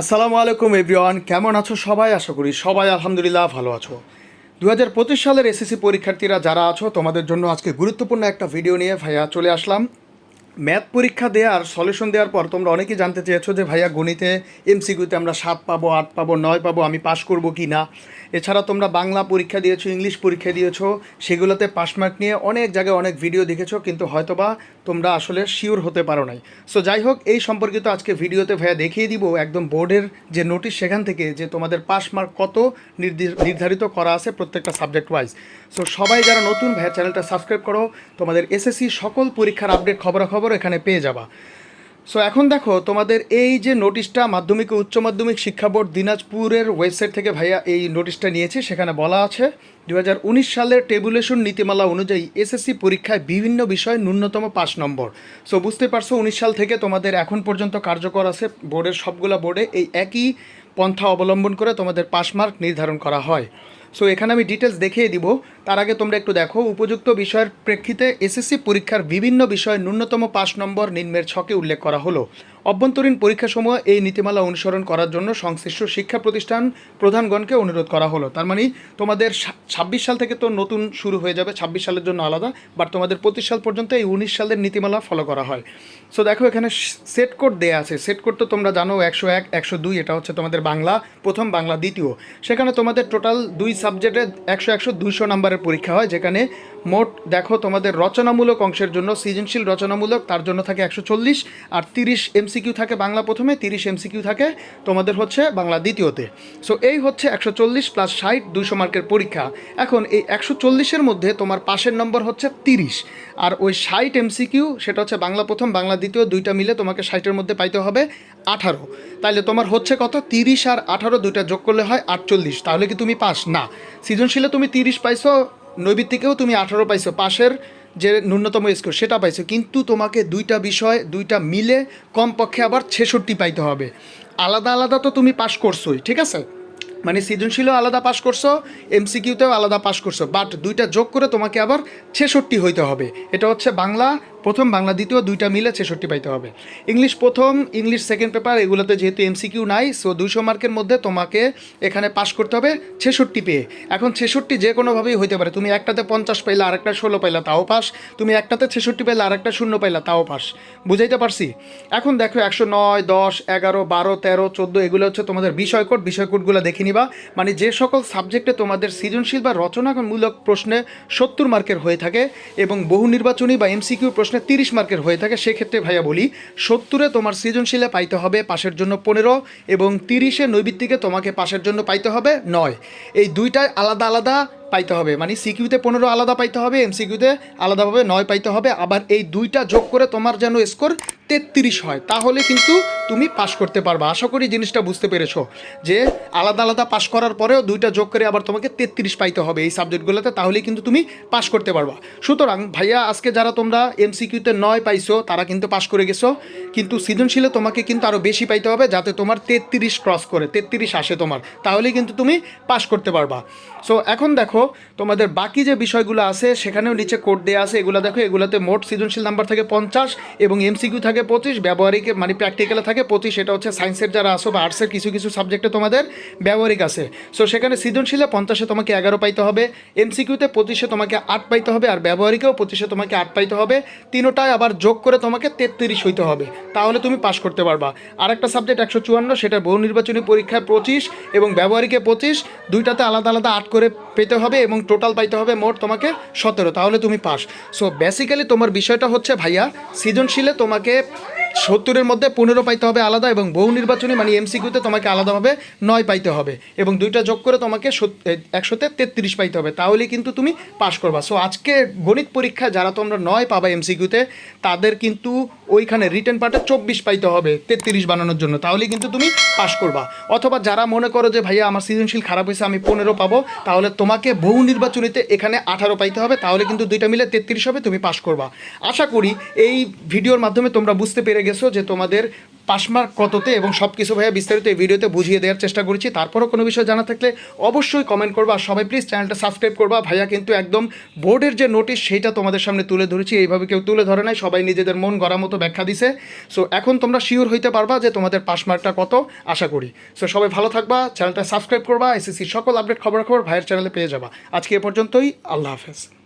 আসসালামু আলাইকুম এভরিওয়ান, কেমন আছো সবাই? আশা করি সবাই আলহামদুলিল্লাহ ভালো আছো। দু হাজার পঁচিশ সালের এসএসসি পরীক্ষার্থীরা যারা আছো, তোমাদের জন্য আজকে গুরুত্বপূর্ণ একটা ভিডিও নিয়ে ভাইয়া চলে আসলাম। ম্যাথ পরীক্ষা দেওয়ার সলিউশন দেওয়ার পর তোমরা অনেকেই জানতে চেয়েছো যে, ভাইয়া, গণিতে এমসিকিউতে আমরা সাত পাবো, আট পাবো, নয় পাবো, আমি পাস করব কি না? এছাড়া তোমরা বাংলা পরীক্ষা দিয়েছ, ইংলিশ পরীক্ষা দিয়েছ, সেগুলোতে পাস মার্ক নিয়ে অনেক জায়গায় অনেক ভিডিও দেখেছ, কিন্তু হয়তোবা তোমরা আসলে শিওর হতে পারো নাই। সো যাই হোক, এই সম্পর্কিত আজকে ভিডিওতে ভাইয়া দেখিয়ে দিব একদম বোর্ডের যে নোটিশ সেখান থেকে যে তোমাদের পাস মার্ক কত নির্ধারিত করা আছে প্রত্যেকটা সাবজেক্ট ওয়াইজ সো সবাই যারা নতুন, ভাইয়া চ্যানেলটা সাবস্ক্রাইব করো। তোমাদের এসএসসি সকল পরীক্ষার আপডেট খবরাখবর এখানে পেয়ে যাবা। সো এখন দেখো, তোমাদের এই যে নোটিশটা মাধ্যমিক ও উচ্চ মাধ্যমিক শিক্ষা বোর্ড দিনাজপুরের ওয়েবসাইট থেকে ভাইয়া এই নোটিশটা নিয়েছে, সেখানে বলা আছে দু হাজার উনিশ সালের টেবুলেশন নীতিমালা অনুযায়ী এসএসসি পরীক্ষায় বিভিন্ন বিষয়ে ন্যূনতম পাঁচ নম্বর। সো বুঝতে পারছ, উনিশ সাল থেকে তোমাদের এখন পর্যন্ত কার্যকর আছে, বোর্ডের সবগুলা বোর্ডে এই একই পন্থা অবলম্বন করে তোমাদের পাসমার্ক নির্ধারণ করা হয়। সো এখানে আমি ডিটেলস দেখিয়ে দিব। তার আগে তোমরা একটু দেখো, উপযুক্ত বিষয়ের প্রেক্ষিতে এসএসসি পরীক্ষার বিভিন্ন বিষয়ে ন্যূনতম পাঁচ নম্বর নিম্নের ছকে উল্লেখ করা হলো। অভ্যন্তরীণ পরীক্ষাসমূহ এই নীতিমালা অনুসরণ করার জন্য সংশ্লিষ্ট শিক্ষা প্রতিষ্ঠান প্রধানগণকে অনুরোধ করা হলো। তার মানে তোমাদের ছাব্বিশ সাল থেকে তো নতুন শুরু হয়ে যাবে, ছাব্বিশ সালের জন্য আলাদা বাট তোমাদের পঁচিশ সাল পর্যন্ত এই উনিশ সালের নীতিমালা ফলো করা হয়। সো দেখো এখানে সেট কোড দেওয়া আছে। সেট কোড তো তোমরা জানো একশো এক, একশো দুই, এটা হচ্ছে তোমাদের বাংলা, প্রথম বাংলা, দ্বিতীয়। সেখানে তোমাদের টোটাল দুই সাবজেক্টে একশো একশো দুইশো নাম্বারের পরীক্ষা হয়, যেখানে মোট দেখো তোমাদের রচনামূলক অংশের জন্য, সৃজনশীল রচনামূলক, তার জন্য থাকে একশো চল্লিশ, আর তিরিশ এমসিকিউ থাকে বাংলা প্রথমে, তিরিশ এমসিকিউ থাকে তোমাদের হচ্ছে বাংলা দ্বিতীয়তে। সো এই হচ্ছে একশো চল্লিশ প্লাস ষাট দুইশো মার্কের পরীক্ষা। এখন এই একশো চল্লিশের মধ্যে তোমার পাশের নম্বর হচ্ছে তিরিশ, আর ওই ষাট এমসিকিউ, সেটা হচ্ছে বাংলা প্রথম, বাংলা দ্বিতীয়, দুইটা মিলে তোমাকে ষাটের মধ্যে পাইতে হবে আঠারো। তাহলে তোমার হচ্ছে কত? তিরিশ আর আঠারো, দুইটা যোগ করলে হয় আটচল্লিশ, তাহলে কি তুমি পাস? না। সৃজনশীলে তুমি তিরিশ পাইছো নৈবিত্তিকেও তুমি আঠারো পাইছো, পাশের যে ন্যূনতম স্কোর সেটা পাইছো, কিন্তু তোমাকে দুইটা বিষয়, দুইটা মিলে কমপক্ষে আবার ছেষট্টি পাইতে হবে। আলাদা আলাদা তো তুমি পাশ করছোই, ঠিক আছে? মানে সৃজনশীলও আলাদা পাশ করছ এমসিকিউতেও আলাদা পাশ করছ বাট দুইটা যোগ করে তোমাকে আবার ছেষট্টি হইতে হবে। এটা হচ্ছে বাংলা প্রথম, বাংলা দ্বিতীয় দুইটা মিলে ছেষট্টি পাইতে হবে। ইংলিশ প্রথম, ইংলিশ সেকেন্ড পেপার, এগুলোতে যেহেতু এমসিকিউ নাই সো দুইশো মার্কের মধ্যে তোমাকে এখানে পাস করতে হবে ছেষট্টি পেয়ে। এখন ছেষট্টি যে কোনোভাবেই হইতে পারে। তুমি একটাতে পঞ্চাশ পাইলা, আরেকটা ষোলো পাইলা, তাও পাস। তুমি একটাতে ছেষট্টি পাইলা, আরেকটা শূন্য পাইলা, তাও পাস। বুঝাইতে পারছি? এখন দেখো, একশো নয়, দশ, এগারো, বারো, তেরো, চোদ্দ, এগুলো হচ্ছে তোমাদের বিষয় কোড। বিষয় কোডগুলো দেখে নিবা। মানে যে সকল সাবজেক্টে তোমাদের সৃজনশীল বা রচনামূলক প্রশ্নে সত্তর মার্কের হয়ে থাকে এবং বহু নির্বাচনী বা এমসিকিউ প্রশ্নে তিরিশ মার্কের হয়ে থাকে, সেক্ষেত্রে ভাইয়া বলি, সত্তরে তোমার সৃজনশীলে পাইতে হবে পাশের জন্য পনেরো এবং তিরিশে নৈবিত্তিকে তোমাকে পাশের জন্য পাইতে হবে নয়। এই দুইটাই আলাদা আলাদা পাইতে হবে মানে সিকিউতে পনেরো আলাদা পাইতে হবে, এমসিকিউতে আলাদাভাবে নয় পাইতে হবে, আবার এই দুইটা যোগ করে তোমার যেন স্কোর তেত্রিশ হয়। তাহলে কিন্তু তুমি পাশ করতে পারবা। আশা করি জিনিসটা বুঝতে পেরেছ যে আলাদা আলাদা পাশ করার পরেও দুইটা যোগ করে আবার তোমাকে তেত্রিশ পাইতে হবে এই সাবজেক্টগুলোতে তাহলে কিন্তু তুমি পাশ করতে পারবা। সুতরাং ভাইয়া, আজকে যারা তোমরা এমসিকিউতে নয় পাইছো, তারা কিন্তু পাশ করে গেছো। কিন্তু সৃজনশীলে তোমাকে কিন্তু আরও বেশি পাইতে হবে যাতে তোমার তেত্রিশ ক্রস করে, তেত্রিশ আসে তোমার। তাহলে কিন্তু তুমি পাশ করতে পারবা। সো এখন দেখো, তোমাদের বাকি যে বিষয়গুলো আছে, সেখানেও নিচে কোড দেওয়া আছে। এগুলো দেখো, এগুলোতে মোট সৃজনশীল নাম্বার থাকে পঞ্চাশ এবং এমসিকিউ থাকে পঁচিশ, ব্যবহারিক মানে প্র্যাকটিক্যালে থাকে পঁচিশ এটা হচ্ছে সায়েন্সের যারা আসো বা আর্টসের কিছু কিছু সাবজেক্টে তোমাদের ব্যবহারিক আছে। সো সেখানে সৃজনশীলে পঞ্চাশে তোমাকে এগারো পাইতে হবে এমসিকিউতে পঁচিশে তোমাকে আট পাইতে হবে আর ব্যবহারিকেও পঁচিশে তোমাকে আট পাইতে হবে। তিনোটায় আবার যোগ করে তোমাকে তেত্রিশ হইতে হবে, তাহলে তুমি পাশ করতে পারবা। আরেকটা সাবজেক্ট একশো চুয়ান্ন, সেটা বহু নির্বাচনী পরীক্ষায় পঁচিশ এবং ব্যবহারিকে পঁচিশ, দুইটাতে আলাদা আলাদা আট করে পেতে হবে এবং টোটাল পাইতে হবে মোট তোমাকে সতেরো, তাহলে তুমি পাস। সো বেসিক্যালি তোমার বিষয়টা হচ্ছে ভাইয়া, সৃজনশীলে তোমাকে সত্তরের মধ্যে পনেরো পাইতে হবে আলাদা এবং বহু নির্বাচনী মানে এমসিকিউতে তোমাকে আলাদাভাবে নয় পাইতে হবে এবং দুইটা যোগ করে তোমাকে একশোতে তেত্রিশ পাইতে হবে। তাহলে কিন্তু তুমি পাশ করবা। সো আজকে গণিত পরীক্ষা যারা তোমরা নয় পাবা এমসিকিউতে, তাদের কিন্তু ওইখানে রিটার্ন পার্টে চব্বিশ পাইতে হবে তেত্রিশ বানানোর জন্য। তাহলে কিন্তু তুমি পাশ করবা। অথবা যারা মনে করো যে, ভাইয়া, আমার সৃজনশীল খারাপ হয়েছে, আমি পনেরো পাবো তাহলে তোমাকে বহু নির্বাচনীতে এখানে আঠারো পাইতে হবে। তাহলে কিন্তু দুইটা মিলে তেত্রিশ হবে, তুমি পাশ করবা। আশা করি এই ভিডিওর মাধ্যমে তোমরা বুঝতে পেরে গেছো যে তোমাদের পাসমার্ক কততে এবং সব কিছু ভাইয়া বিস্তারিত এই ভিডিওতে বুঝিয়ে দেওয়ার চেষ্টা করেছি। তারপরও কোনো বিষয় জানা থাকলে অবশ্যই কমেন্ট করবা আর সবাই প্লিজ চ্যানেলটা সাবস্ক্রাইব করবা। ভাইয়া কিন্তু একদম বোর্ডের যে নোটিশ সেইটা তোমাদের সামনে তুলে ধরেছি। এইভাবে কেউ তুলে ধরে নাই, সবাই নিজেদের মন গড়া মতো ব্যাখ্যা দিছে। সো এখন তোমরা শিওর হইতে পারবা যে তোমাদের পাসমার্কটা কত, আশা করি। সো সবাই ভালো থাকবা চ্যানেলটা সাবস্ক্রাইব করবা এসএসসি সকল আপডেট খবর খবর ভাইয়ের চ্যানেলে পেয়ে যাবা। আজকে এ পর্যন্তই, আল্লাহ হাফেজ।